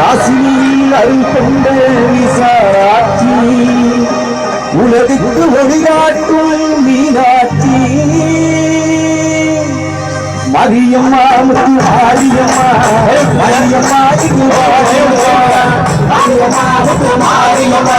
காசியில் அருள் கொண்ட விசாராட்சி உலகுக்கு ஒளிகாட்டும் மீனாட்சி. மரியம்மா முத்து மாரியம்மா மரியம்மா இது மாரியம்மா மரியம்மா முத்து மாரியம்மா